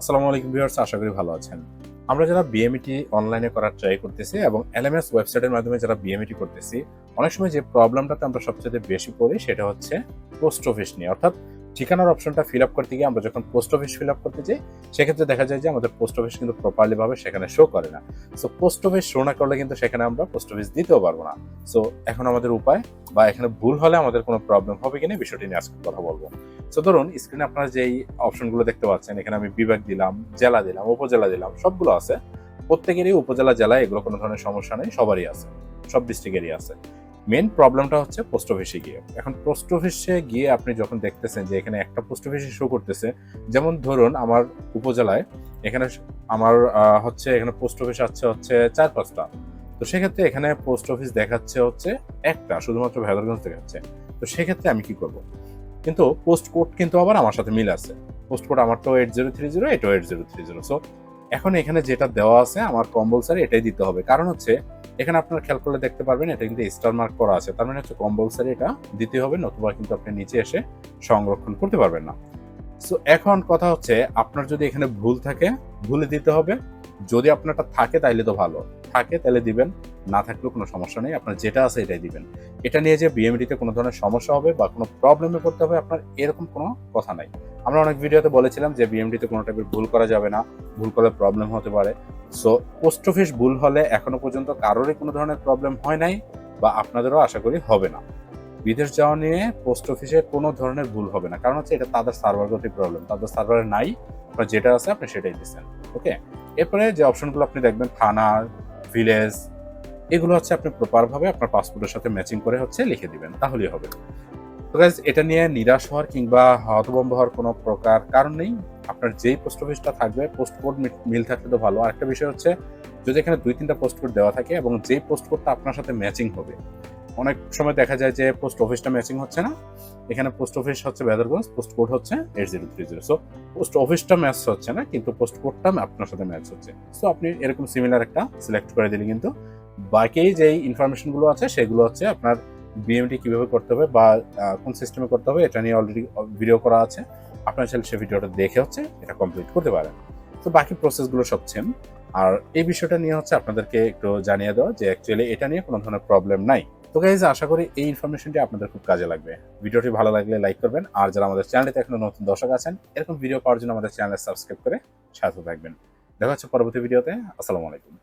আসসালামু আলাইকুম ভিউয়ার্স, আশা করি ভালো আছেন। আমরা যারা বিএমইটি অনলাইনে করার ট্রাই করতেছি এবং এলএমএস ওয়েবসাইটের মাধ্যমে যারা বিএমইটি করতেছি, অনেক সময় যে প্রবলেমটাতে আমরা সবচেয়ে বেশি পড়ি সেটা হচ্ছে পোস্ট অফিস নিয়ে। অর্থাৎ ঠিকানার অপশনটা ফিল আপ করতে গিয়ে আমরা যখন পোস্ট অফিস ফিল আপ করতে যাই, সেক্ষেত্রে দেখা যায় যে আমাদের পোস্ট অফিস কিন্তু প্রপারলি ভাবে সেখানে শো করে না। সো পোস্ট অফিস শো না করলে কিন্তু সেখানে আমরা পোস্ট অফিস দিতেও পারব না। সো এখন আমাদের উপায় বা এখানে ভুল হলে আমাদের কোনো প্রবলেম হবে কিনা বিষয়টি নিয়ে আজকে কথা বলব। সো ধরুন স্ক্রিনে আপনারা যেই অপশনগুলো দেখতে পাচ্ছেন, এখানে আমি বিভাগ দিলাম, জেলা দিলাম, উপজেলা দিলাম, সবগুলো আছে। প্রত্যেকেরই উপজেলা, জেলায় এগুলো কোনো ধরনের সমস্যা নেই, সবারই আছে, সব ডিস্ট্রিক্টেরই আছে। মেন প্রবলেমটা হচ্ছে পোস্ট অফিসে গিয়ে। এখন পোস্ট অফিসে গিয়ে আপনি যখন দেখতেছেন যে এখানে একটা পোস্ট অফিসে শো করতেছে, যেমন ধরুন আমার উপজেলায় এখানে আমার হচ্ছে এখানে পোস্ট অফিস আছে হচ্ছে চার পাঁচটা। তো সেক্ষেত্রে এখানে পোস্ট অফিস দেখাচ্ছে হচ্ছে একটা, শুধুমাত্র ভেদরগঞ্জ দেখাচ্ছে। তো সেক্ষেত্রে আমি কি করব? কিন্তু পোস্ট কোড কিন্তু আবার আমার সাথে মিল আছে। পোস্ট কোড আমার তো এইট জিরো থ্রি জিরো এটাও eight zero three zero so এখন এখানে যেটা দেওয়া আছে, আমার কম্পালসারি এটাই দিতে হবে। কারণ হচ্ছে এখানে আপনারা খেয়াল করলে দেখতে পারবেন, এটা কিন্তু স্টার মার্ক করা আছে। তার মানে হচ্ছে কম্পালসারি এটা দিতে হবে, নতুবা কিন্তু আপনি নিচে এসে সংরক্ষণ করতে পারবেন না। সো এখন কথা হচ্ছে আপনার যদি এখানে ভুল থাকে, ভুলে দিতে হবে। যদি আপনারটা থাকে তাইলে তো ভালো। থাকে তাহলে দিবেন। না থাকলেও কোনো সমস্যা নেই, আপনার যেটা আছে এটাই দিবেন। এটা নিয়ে যে বিএমডিতে কোনো ধরনের সমস্যা হবে বা কোনো প্রবলেমে পড়তে হবে আপনার এরকম কোনো কথা নাই। আমরা অনেক ভিডিওতে বলেছিলাম যে বিএমডিতে কোনো টাইপের ভুল করা যাবে না, ভুল করলে প্রবলেম হতে পারে। সো পোস্ট অফিস ভুল হলে এখনও পর্যন্ত কারোরই কোনো ধরনের প্রবলেম হয় নাই বা আপনাদেরও আশা করি হবে না। বিদেশ যাওয়া নিয়ে পোস্ট অফিসে কোনো ধরনের ভুল হবে না। কারণ হচ্ছে এটা তাদের সার্ভারগত প্রবলেম তাদের সার্ভারে নাই, আপনার যেটা আছে আপনি সেটাই দিচ্ছেন। ওকে এরপরে যে অপশনগুলো আপনি দেখবেন থানা ভিলেজ এগুলো হচ্ছে আপনি প্রপারভাবে আপনার পাসপোর্টের সাথে ম্যাচিং করে হচ্ছে লিখে দিবেন, তাহলেই হবে। তো গাইজ এটা নিয়ে নিরাশ হওয়ার কিংবা হতভম্ব হওয়ার কোনো প্রকার কারণ নেই। আপনার যেই পোস্ট অফিসটা থাকবে পোস্ট কোড মিল থাকলে তো ভালো। আরেকটা বিষয় হচ্ছে, যদি এখানে দুই তিনটা পোস্ট কোড দেওয়া থাকে এবং যেই পোস্ট কোডটা আপনার সাথে ম্যাচিং হবে, অনেক সময় দেখা যায় যে পোস্ট অফিসটা ম্যাচিং হচ্ছে না। এখানে পোস্ট অফিস হচ্ছে বেদারগঞ্জ পোস্ট কোড হচ্ছে eight zero three zero so post অফিসটা ম্যাচ হচ্ছে না, কিন্তু পোস্ট কোডটা আপনার সাথে ম্যাচ হচ্ছে। সো আপনি এরকম সিমিলার একটা সিলেক্ট করে দিলে কিন্তু বাকি যেই ইনফরমেশনগুলো আছে, সেগুলো হচ্ছে আপনার বিএমটি কীভাবে করতে হবে বা কোন সিস্টেমে করতে হবে, এটা নিয়ে অলরেডি ভিডিও করা আছে। আপনার চাইলে সেই ভিডিওটা দেখে হচ্ছে এটা কমপ্লিট করতে পারেন। তো বাকি প্রসেসগুলো সব সেম আর এই বিষয়টা নিয়ে হচ্ছে আপনাদেরকে একটু জানিয়ে দেওয়া যে অ্যাকচুয়ালি এটা নিয়ে কোনো ধরনের প্রবলেম নাই। তো গাইজ আশা করি এই ইনফরমেশনটি আপনাদের খুব কাজে লাগবে। ভিডিওটি ভালো লাগলে লাইক করবেন। আর যারা আমাদের চ্যানেলটিতে এখনও নতুন দর্শক আছেন, এরকম ভিডিও পাওয়ার জন্য আমাদের চ্যানেল সাবস্ক্রাইব করে সাথে থাকবেন। দেখা হচ্ছে পরবর্তী ভিডিওতে আসসালামু আলাইকুম।